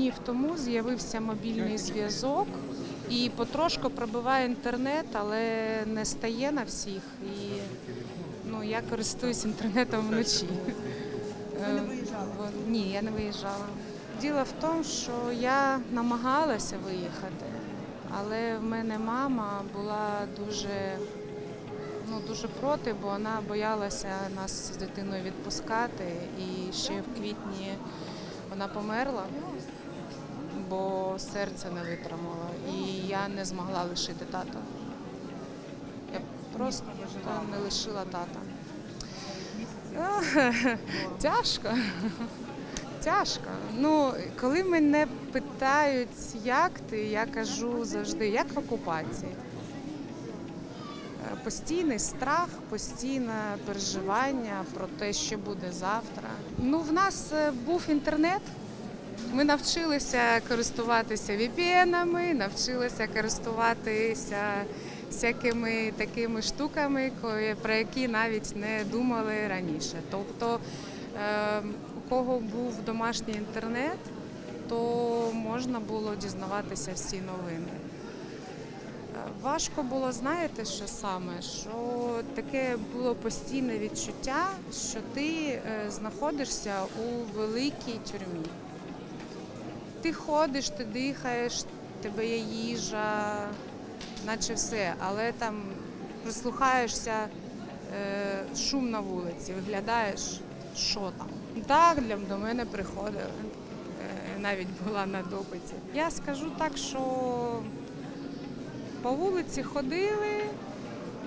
Днів тому з'явився мобільний зв'язок і потрошку пробиває інтернет, але не стає на всіх. І ну, я користуюсь інтернетом вночі. Ви не виїжджали? Ні, я не виїжджала. Діло в тому, що я намагалася виїхати, але в мене мама була дуже, ну, дуже проти, бо вона боялася нас з дитиною відпускати. І ще в квітні вона померла, бо серце не витримало. І я не змогла лишити тата. Я просто не лишила тата. Тяжко. Тяжко. Ну, коли мене питають, як ти, я кажу завжди, як в окупації. Постійний страх, постійне переживання про те, що буде завтра. Ну, в нас е, був інтернет. Ми навчилися користуватися VPN-ами, навчилися користуватися всякими такими штуками, про які навіть не думали раніше. Тобто, е, у кого був домашній інтернет, то можна було дізнаватися всі новини. Важко було, знаєте, що саме? Що таке було постійне відчуття, що ти е, знаходишся у великій тюрмі. Ти ходиш, ти дихаєш, тебе є їжа, наче все, але там прислухаєшся е, шум на вулиці, виглядаєш, що там. Так, для до мене приходили, е, навіть була на допиті. Я скажу так, що по вулиці ходили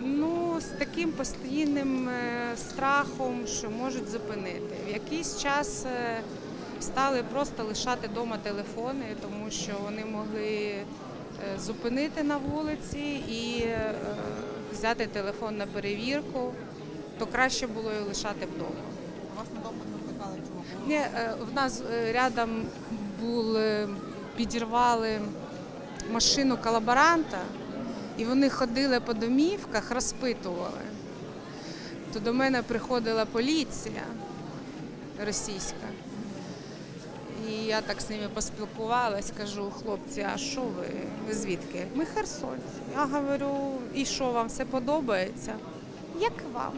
ну, з таким постійним е, страхом, що можуть зупинити. В якийсь час е, стали просто лишати вдома телефони, тому що вони могли е, зупинити на вулиці і е, взяти телефон на перевірку, то краще було його лишати вдома. Вас на допит викликали чого? Ні, е, в нас рядом були, підірвали машину колаборанта, і вони ходили по домівках, розпитували. То до мене приходила поліція російська. І я так з ними поспілкувалась, кажу, хлопці, а що ви? Ви звідки? Ми херсонці. Я говорю, і що вам все подобається? Як вам?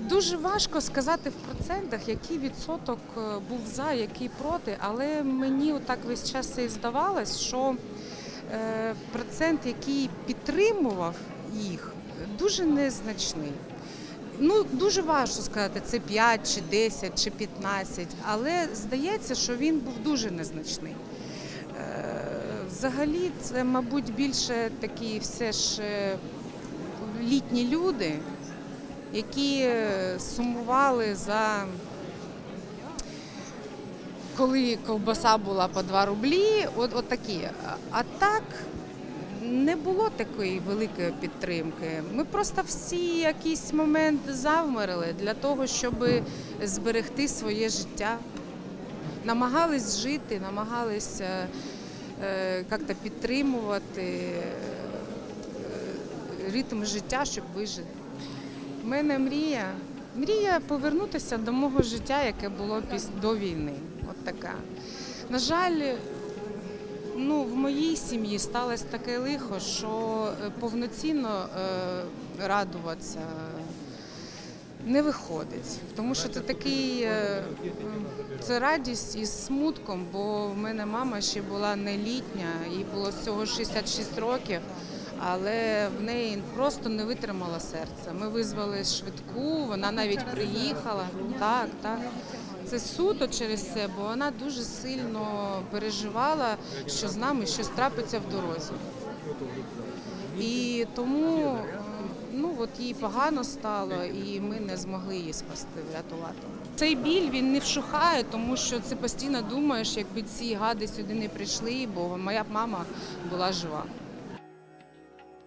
Дуже важко сказати в процентах, який відсоток е, був за, який проти, але мені отак весь час і здавалось, що е, процент, який підтримував їх, дуже незначний. Ну, дуже важко сказати, це 5 чи 10 чи 15, але здається, що він був дуже незначний. Е, Взагалі, це, мабуть, більше такі все ж е, літні люди, які сумували за коли ковбаса була по 2 рублі, от, от такі. А так не було такої великої підтримки. Ми просто всі якийсь момент завмерли для того, щоб зберегти своє життя. Намагались жити, намагались е, е, як-то підтримувати е, ритм життя, щоб вижити. У мене мрія. Мрія повернутися до мого життя, яке було до війни. От така. На жаль, моїй сім'ї сталося таке лихо, що е, повноцінно е, радуватися не виходить. Тому що це такий е, це радість із смутком, бо в мене мама ще була не літня, їй було всього 66 років. Але в неї просто не витримало серце. Ми визвали швидку, вона навіть приїхала. Так, так. Це суто через це, бо вона дуже сильно переживала, що з нами щось трапиться в дорозі. І тому е, ну, от їй погано стало, і ми не змогли її спасти, врятувати. Цей біль він не вщухає, тому що це постійно думаєш, якби ці гади сюди не прийшли, бо моя мама була жива.